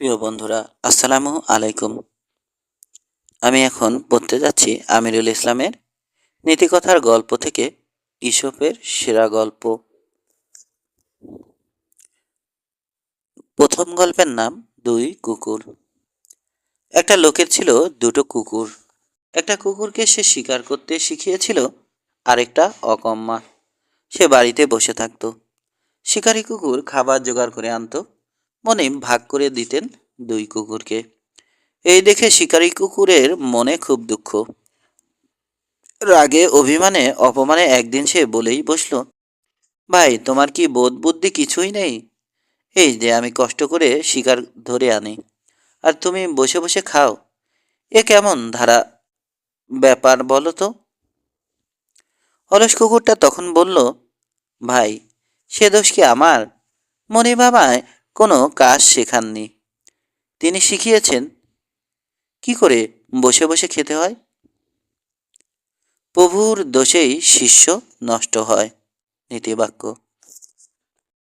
প্রিয় বন্ধুরা, আসসালামু আলাইকুম। আমি এখন পড়তে যাচ্ছি আমিরুল ইসলামের নীতিকথার গল্প থেকে ইসপের সেরা গল্প। প্রথম গল্পের নাম দুই কুকুর। একটা লোকের ছিল দুটো কুকুর। একটা কুকুরকে সে শিকার করতে শিখিয়েছিল, আরেকটা অকম্মা। সে বাড়িতে বসে থাকতো। শিকারী কুকুর খাবার জোগাড় করে আনতো মনে ভাগ করে দিতেন দুই কুকুরকে। এই দেখে শিকারী কুকুরের মনে খুব দুঃখ। রাগে, অভিমানে, অপমানে একদিন সে বলেই বসল, ভাই, তোমার কি বোধ বুদ্ধি কিছুই নেই? এই যে আমি কষ্ট করে শিকার ধরে আনি, আর তুমি বসে বসে খাও। এ কেমন ধারা ব্যাপার বলো তো? অলস কুকুরটা তখন বলল, ভাই, সে দোষ কি আমার? মনে বাবায় কোনো কাজ শেখাননি। তিনি শিখিয়েছেন, কি করে বসে বসে খেতে হয়? প্রভুর দোষেই শিষ্য নষ্ট হয়। নীতিবাক্য।